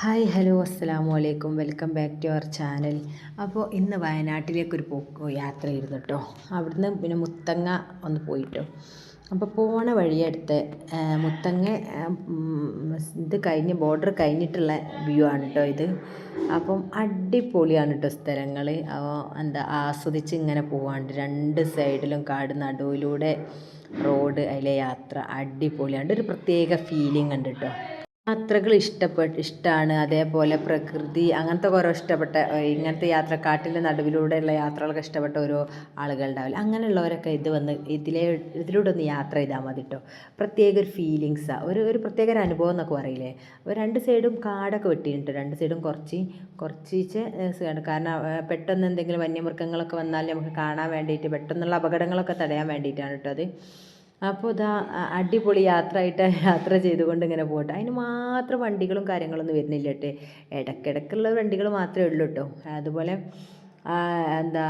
Hi hello അസ്സാം വലൈക്കും welcome back to our channel. അപ്പോൾ ഇന്ന് വയനാട്ടിലേക്കൊരു പോക്ക് യാത്രയായിരുന്നു കേട്ടോ. അവിടുന്ന് പിന്നെ മുത്തങ്ങ ഒന്ന് പോയിട്ടോ. അപ്പോൾ പോണ വഴിയടുത്ത് മുത്തങ്ങ ഇത് കഴിഞ്ഞ് ബോർഡർ കഴിഞ്ഞിട്ടുള്ള വ്യൂ ആണ് കേട്ടോ ഇത്. അപ്പം അടിപൊളിയാണ് കേട്ടോ സ്ഥലങ്ങൾ എന്താ ആസ്വദിച്ച് ഇങ്ങനെ പോവാണ്ട്. രണ്ട് സൈഡിലും കാട് നടുവിലൂടെ റോഡ് അതിലെ യാത്ര അടിപൊളിയാണ്. ഒരു പ്രത്യേക ഫീലിംഗ് ഉണ്ട് കേട്ടോ. യാത്രകൾ ഇഷ്ടപ്പെട്ട് ഇഷ്ടമാണ് അതേപോലെ പ്രകൃതി അങ്ങനത്തെ ഓരോ ഇഷ്ടപ്പെട്ട ഇങ്ങനത്തെ യാത്ര കാട്ടിന്റെ നടുവിലൂടെയുള്ള യാത്രകളൊക്കെ ഇഷ്ടപ്പെട്ട ഓരോ ആളുകളുണ്ടാവില്ല അങ്ങനെയുള്ളവരൊക്കെ ഇത് വന്ന് ഇതിലെ ഇതിലൂടെ ഒന്ന് യാത്ര ചെയ്താൽ മതി കേട്ടോ പ്രത്യേക ഒരു ഫീലിങ്സാണ് ഒരു ഒരു പ്രത്യേക ഒരു അനുഭവം എന്നൊക്കെ പറയില്ലേ? അപ്പോൾ രണ്ട് സൈഡും കാടൊക്കെ വെട്ടിയിട്ടുണ്ട്. രണ്ട് സൈഡും കുറച്ച് കുറച്ച് കാരണം പെട്ടെന്ന് എന്തെങ്കിലും വന്യമൃഗങ്ങളൊക്കെ വന്നാൽ നമുക്ക് കാണാൻ വേണ്ടിയിട്ട് പെട്ടെന്നുള്ള അപകടങ്ങളൊക്കെ തടയാൻ വേണ്ടിയിട്ടാണ് കേട്ടോ അത്. അപ്പോൾ ഇതാ അടിപൊളി യാത്ര ആയിട്ട് യാത്ര ചെയ്തുകൊണ്ട് ഇങ്ങനെ പോകട്ടെ അതിന് മാത്രം വണ്ടികളും കാര്യങ്ങളൊന്നും വരുന്നില്ല കേട്ടോ. ഇടയ്ക്കിടയ്ക്കുള്ള വണ്ടികൾ മാത്രമേ ഉള്ളൂ കേട്ടോ. അതുപോലെ എന്താ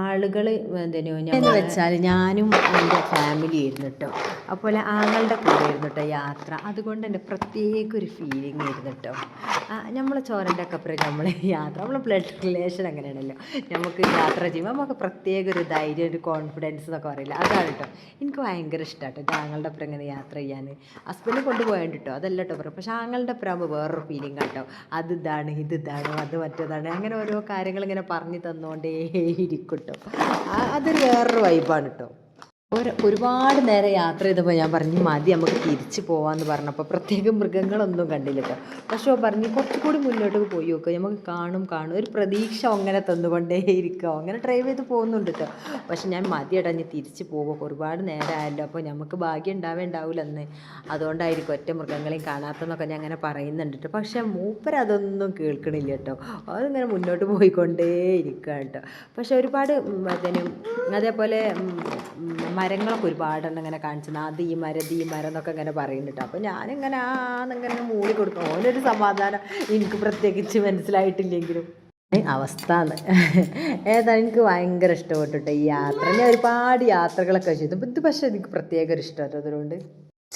ആളുകൾ എന്തിനു എന്ന് വെച്ചാൽ ഞാനും എന്റെ ഫാമിലി ആയിരുന്നു കേട്ടോ അതുപോലെ ആങ്ങളുടെ കൂടെ ആയിരുന്നു കേട്ടോ യാത്ര. അതുകൊണ്ട് തന്നെ പ്രത്യേക ഒരു ഫീലിംഗ് ആയിരുന്നു കേട്ടോ നമ്മൾ ചോരന്റെ ഒക്കെ അപ്പുറം നമ്മൾ യാത്ര. നമ്മൾ ബ്ലഡ് റിലേഷൻ അങ്ങനെയാണല്ലോ. നമുക്ക് യാത്ര ചെയ്യുമ്പോൾ നമുക്ക് പ്രത്യേക ഒരു ധൈര്യം ഒരു കോൺഫിഡൻസ് എന്നൊക്കെ പറയില്ല? അതാണ് കേട്ടോ എനിക്ക് ഭയങ്കര ഇഷ്ടമാണ് ആങ്ങളുടെ അപ്പുറം ഇങ്ങനെ യാത്ര ചെയ്യാൻ ഹസ്ബൻഡ് കൊണ്ടുപോയുണ്ട് കേട്ടോ അതല്ല കേട്ടോ പറയും പക്ഷേ ആങ്ങളുടെ അപ്പുറം ആകുമ്പോൾ വേറൊരു ഫീലിംഗ് കേട്ടോ അത് ഇതാണ് ഇത് ഇതാണ് അത് മറ്റേതാണ്. അങ്ങനെ ഓരോ കാര്യങ്ങൾ ഇങ്ങനെ പറഞ്ഞു തന്നുകൊണ്ടേ ഇരിക്കും കേട്ടോ അതൊരു വേറൊരു വൈബാണ് കേട്ടോ ഒരു ഒരുപാട് നേരം യാത്ര ചെയ്തപ്പോൾ ഞാൻ പറഞ്ഞു മതി നമുക്ക് തിരിച്ച് പോകാമെന്ന് പറഞ്ഞപ്പോൾ പ്രത്യേകം മൃഗങ്ങളൊന്നും കണ്ടില്ല കേട്ടോ പക്ഷേ പറഞ്ഞു കുറച്ചുകൂടി മുന്നോട്ട് പോയി നോക്കുക നമുക്ക് കാണും കാണും. ഒരു പ്രതീക്ഷ അങ്ങനെ തന്നുകൊണ്ടേ ഇരിക്കുക അങ്ങനെ ഡ്രൈവ് ചെയ്ത് പോകുന്നുണ്ട് കേട്ടോ പക്ഷെ ഞാൻ മതിയടഞ്ഞ് തിരിച്ചു പോകും ഒരുപാട് നേരമായല്ലോ അപ്പോൾ നമുക്ക് ഭാഗ്യം ഉണ്ടാവേ ഉണ്ടാവില്ല അന്ന് അതുകൊണ്ടായിരിക്കും ഒറ്റ മൃഗങ്ങളെയും കാണാത്തെന്നൊക്കെ ഞാൻ അങ്ങനെ പറയുന്നുണ്ട് കേട്ടോ പക്ഷേ മൂപ്പർ അതൊന്നും കേൾക്കണില്ല കേട്ടോ അതിങ്ങനെ മുന്നോട്ട് പോയിക്കൊണ്ടേ ഇരിക്കുക കേട്ടോ പക്ഷേ ഒരുപാട് അതിന് അതേപോലെ മരങ്ങളൊക്കെ ഒരുപാടെണ്ണം ഇങ്ങനെ കാണിച്ചു. അത് ഈ മരം ദീ ഈ മരം എന്നൊക്കെ ഇങ്ങനെ പറയുന്നുണ്ട് അപ്പോൾ ഞാനിങ്ങനെ ആ എന്നിങ്ങനെ മൂളി കൊടുക്കും. ഓനൊരു സമാധാനം എനിക്ക് പ്രത്യേകിച്ച് മനസ്സിലായിട്ടില്ലെങ്കിലും. അവസ്ഥ ഏതാ എനിക്ക് ഭയങ്കര ഇഷ്ടപ്പെട്ടിട്ട് ഈ യാത്ര. ഞാൻ ഒരുപാട് യാത്രകളൊക്കെ ചെയ്തു. ഇത് പക്ഷേ എനിക്ക് പ്രത്യേക ഒരു ഇഷ്ടമാട്ടോ അതുകൊണ്ട്.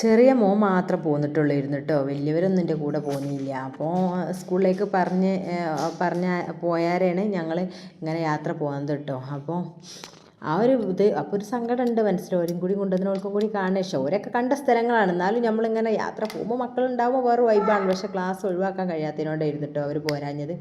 ചെറിയ മോൻ മാത്രം പോന്നിട്ടുള്ളായിരുന്നു കേട്ടോ. വലിയവരൊന്നും എന്റെ കൂടെ പോകുന്നില്ല അപ്പോൾ സ്കൂളിലേക്ക് പറഞ്ഞ് പറഞ്ഞ പോയാരാണ് ഞങ്ങൾ ഇങ്ങനെ യാത്ര പോകുന്നത് കേട്ടോ. അപ്പോൾ ആ ഒരു ഇത് അപ്പോൾ ഒരു സങ്കടമുണ്ട് മനസ്സിൽ. ഓരും കൂടി കൊണ്ടുവന്നവർക്കും കൂടി കാണുക. പക്ഷേ ഓരൊക്കെ കണ്ട സ്ഥലങ്ങളാണ്. എന്നാലും നമ്മളിങ്ങനെ യാത്ര പോകുമ്പോൾ മക്കളുണ്ടാകുമ്പോൾ വേറെ വൈബാണ് പക്ഷേ ക്ലാസ് ഒഴിവാക്കാൻ കഴിയാത്തതിനോടായിരുന്നു കേട്ടോ അവർ പോരാഞ്ഞത്.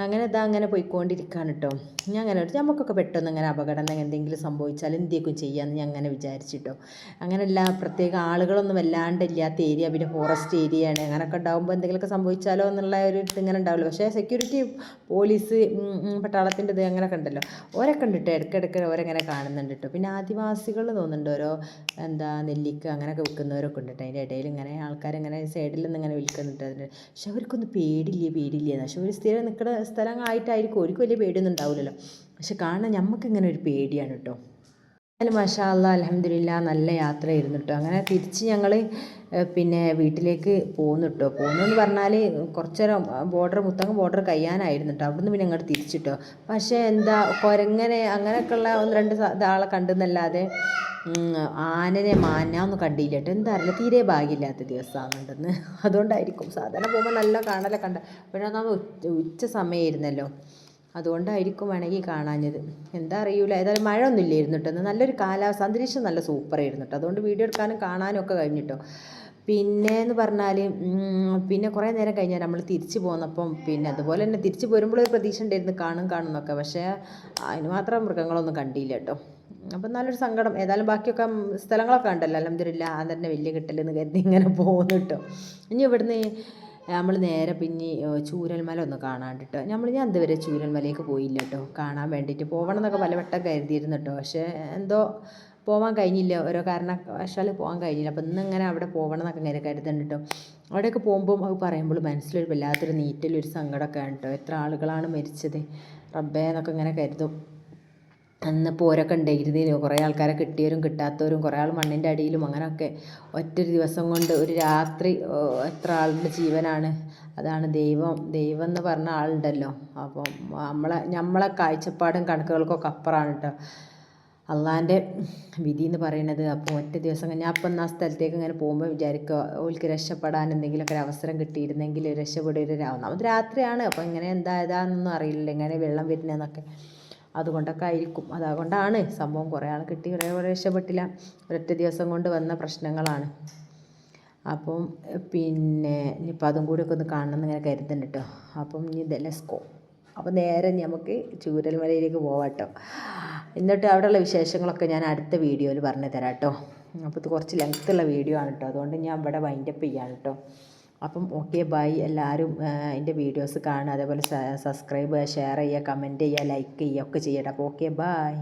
അങ്ങനെ ഇതാ അങ്ങനെ പോയിക്കൊണ്ടിരിക്കുകയാണ് കേട്ടോ ഞാൻ അങ്ങനെ ഒരു നമുക്കൊക്കെ പെട്ടെന്ന് അങ്ങനെ അപകടം എന്തെങ്കിലും സംഭവിച്ചാൽ എന്തൊക്കെ ചെയ്യാമെന്ന് ഞാൻ അങ്ങനെ വിചാരിച്ചിട്ടോ അങ്ങനെയല്ല പ്രത്യേക ആളുകളൊന്നും വല്ലാണ്ട് ഇല്ലാത്ത ഏരിയ പിന്നെ ഫോറസ്റ്റ് ഏരിയയാണ് അങ്ങനെയൊക്കെ ഉണ്ടാകുമ്പോൾ എന്തെങ്കിലുമൊക്കെ സംഭവിച്ചാലോ എന്നുള്ള ഒരു ഇത് ഇങ്ങനെ ഉണ്ടാവില്ല പക്ഷേ സെക്യൂരിറ്റി പോലീസ് പട്ടാളത്തിന്റെ ഇത് അങ്ങനെയൊക്കെ ഉണ്ടല്ലോ. ഓരൊക്കെ ഉണ്ട് കേട്ടോ ഇടയ്ക്കിടയ്ക്ക് ഓരങ്ങനെ കാണുന്നുണ്ട് കേട്ടോ പിന്നെ ആദിവാസികൾ തോന്നുന്നുണ്ട് ഓരോ എന്താ നെല്ലിക്ക അങ്ങനെയൊക്കെ വിൽക്കുന്നവരൊക്കെ ഉണ്ട് കേട്ടോ അതിന്റെ ഇടയിൽ ഇങ്ങനെ ആൾക്കാരിങ്ങനെ സൈഡിൽ നിന്ന് ഇങ്ങനെ വിൽക്കുന്നുണ്ട് അതിന്റെ പക്ഷെ അവർക്കൊന്നും പേടില്ലേ പേടില്ലേ പക്ഷെ ഒരു സ്ഥിരം നിൽക്കുന്ന സ്ഥലമായിട്ടായിരിക്കും ഒരിക്കലും വലിയ പേടിയൊന്നും ഉണ്ടാവില്ലല്ലോ. പക്ഷെ കാണാൻ നമുക്കിങ്ങനെ ഒരു പേടിയാണ് കേട്ടോ. എന്നാലും മഷാല്ല അലഹമില്ല നല്ല യാത്രയായിരുന്നു കേട്ടോ അങ്ങനെ തിരിച്ച് ഞങ്ങൾ പിന്നെ വീട്ടിലേക്ക് പോന്നു കേട്ടോ പോന്നു എന്ന് പറഞ്ഞാൽ കുറച്ചേരം ബോർഡർ മുത്തങ്ങ ബോർഡർ കഴിയാനായിരുന്നു കേട്ടോ അവിടുന്ന് പിന്നെ അങ്ങോട്ട് തിരിച്ചിട്ടോ പക്ഷേ എന്താ കുരങ്ങനെ അങ്ങനെയൊക്കെയുള്ള ഒന്ന് രണ്ട് ആളെ കണ്ടെന്നല്ലാതെ ആനനെ മാനാന്ന് കണ്ടില്ല കേട്ടോ എന്താ അറിയില്ല തീരെ ഭാഗ്യമില്ലാത്ത ദിവസമാണെന്ന് അതുകൊണ്ടായിരിക്കും സാധാരണ പോകുമ്പോൾ നല്ല കാണലൊക്കെ കണ്ട പിന്നെ ഒന്നാമത് ഉച്ച സമയമായിരുന്നല്ലോ അതുകൊണ്ടായിരിക്കും വേണമെങ്കിൽ കാണാഞ്ഞത്. എന്താ അറിയൂല. ഏതായാലും മഴ ഒന്നും ഇല്ലായിരുന്നു കേട്ടോ നല്ലൊരു കാലാവസ്ഥ അന്തരീക്ഷം നല്ല സൂപ്പർ ആയിരുന്നു കേട്ടോ. അതുകൊണ്ട് വീഡിയോ എടുക്കാനും കാണാനും ഒക്കെ കഴിഞ്ഞിട്ടോ പിന്നെ എന്ന് പറഞ്ഞാൽ പിന്നെ കുറേ നേരം കഴിഞ്ഞാൽ നമ്മൾ തിരിച്ചു പോന്നപ്പം പിന്നെ അതുപോലെ തന്നെ തിരിച്ച് പോരുമ്പോൾ ഒരു പ്രതീക്ഷ ഉണ്ടായിരുന്നു കാണും കാണും എന്നൊക്കെ. പക്ഷേ അതിന് മാത്രം മൃഗങ്ങളൊന്നും കണ്ടില്ല കേട്ടോ. അപ്പം നല്ലൊരു സങ്കടം. ഏതായാലും ബാക്കിയൊക്കെ സ്ഥലങ്ങളൊക്കെ ഉണ്ടല്ലോ അലഹമില്ല അത് തന്നെ വലിയ കിട്ടലെന്ന് കരുതി ഇങ്ങനെ പോകുന്നു കേട്ടോ. ഇനി ഇവിടുന്ന് നമ്മൾ നേരെ പിന്നെ ചൂരൽമല ഒന്ന് കാണാണ്ടിട്ടോ. നമ്മൾ ഞാൻ ഇതുവരെ ചൂരൽമലയ്ക്ക് പോയില്ല കേട്ടോ കാണാൻ വേണ്ടിയിട്ട് പോകണം എന്നൊക്കെ പലവട്ടം കരുതിയിരുന്നു കേട്ടോ പക്ഷേ എന്തോ പോകാൻ കഴിഞ്ഞില്ല. ഓരോ കാരണവശാൽ പോകാൻ കഴിഞ്ഞില്ല. അപ്പം ഇന്നിങ്ങനെ അവിടെ പോകണം എന്നൊക്കെ ഇങ്ങനെ കരുതുന്നുണ്ട്. കേട്ടോ അവിടെയൊക്കെ പോകുമ്പോൾ അത് പറയുമ്പോൾ മനസ്സിലൊരു വല്ലാത്തൊരു നീറ്റലൊരു സങ്കടമൊക്കെ ആണ് കേട്ടോ എത്ര ആളുകളാണ് മരിച്ചത്. റബ്ബേ എന്നൊക്കെ ഇങ്ങനെ കരുതും. അന്ന് പോരൊക്കെ ഉണ്ടായിരുന്നു കുറേ ആൾക്കാരെ കിട്ടിയവരും കിട്ടാത്തവരും കുറേ ആൾ മണ്ണിന്റെ അടിയിലും അങ്ങനെയൊക്കെ ഒറ്റൊരു ദിവസം കൊണ്ട് ഒരു രാത്രി എത്ര ആളുടെ ജീവനാണ്? അതാണ് ദൈവം ദൈവം എന്ന് പറഞ്ഞ ആളുണ്ടല്ലോ. അപ്പം നമ്മളെ നമ്മളെ കാഴ്ചപ്പാടും കണക്കുകൾക്കൊക്കെ അപ്പുറമാണ് കേട്ടോ അള്ളാന്റെ വിധി എന്ന് പറയുന്നത് അപ്പോൾ ഒറ്റ ദിവസം ഞാൻ അപ്പം ആ സ്ഥലത്തേക്ക് ഇങ്ങനെ പോകുമ്പോൾ വിചാരിക്കുക ഓൾക്ക് രക്ഷപ്പെടാൻ എന്തെങ്കിലുമൊക്കെ ഒരു അവസരം കിട്ടിയിരുന്നെങ്കിൽ രക്ഷപ്പെടുക ഒന്നാമത് രാത്രിയാണ്. അപ്പോൾ ഇങ്ങനെ എന്താ ഇതാണെന്നൊന്നും അറിയില്ല. ഇങ്ങനെ വെള്ളം വരുന്നതെന്നൊക്കെ അതുകൊണ്ടൊക്കെ ആയിരിക്കും. അതുകൊണ്ടാണ് സംഭവം കുറേ ആൾ കിട്ടി കുറേ രക്ഷപ്പെട്ടില്ല. ഒരൊറ്റ ദിവസം കൊണ്ട് വന്ന പ്രശ്നങ്ങളാണ്. അപ്പം പിന്നെ ഇനിയിപ്പോൾ അതും കൂടി ഒക്കെ ഒന്ന് കാണണം എന്ന് ഇങ്ങനെ കരുതുന്നുണ്ട് കേട്ടോ അപ്പം ഇനി ദലസ്കോ അപ്പോൾ നേരെ നമുക്ക് ചൂരൽമലയിലേക്ക് പോവാട്ടോ എന്നിട്ട് അവിടെയുള്ള വിശേഷങ്ങളൊക്കെ ഞാൻ അടുത്ത വീഡിയോയിൽ പറഞ്ഞു തരാം കേട്ടോ അപ്പോൾ ഇത് കുറച്ച് ലെങ്ത്തുള്ള വീഡിയോ ആണ് കേട്ടോ അതുകൊണ്ട് ഞാൻ ഇവിടെ വൈൻഡപ്പ് ചെയ്യാണ് കേട്ടോ അപ്പം ഓക്കെ ബൈ എല്ലാവരും എന്റെ വീഡിയോസ് കാണുക. അതേപോലെ സബ്സ്ക്രൈബ് ചെയ്യുക ഷെയർ ചെയ്യുക കമന്റ് ചെയ്യുക ലൈക്ക് ചെയ്യുക ഒക്കെ ചെയ്യട്ടെ അപ്പോൾ ഓക്കെ ബൈ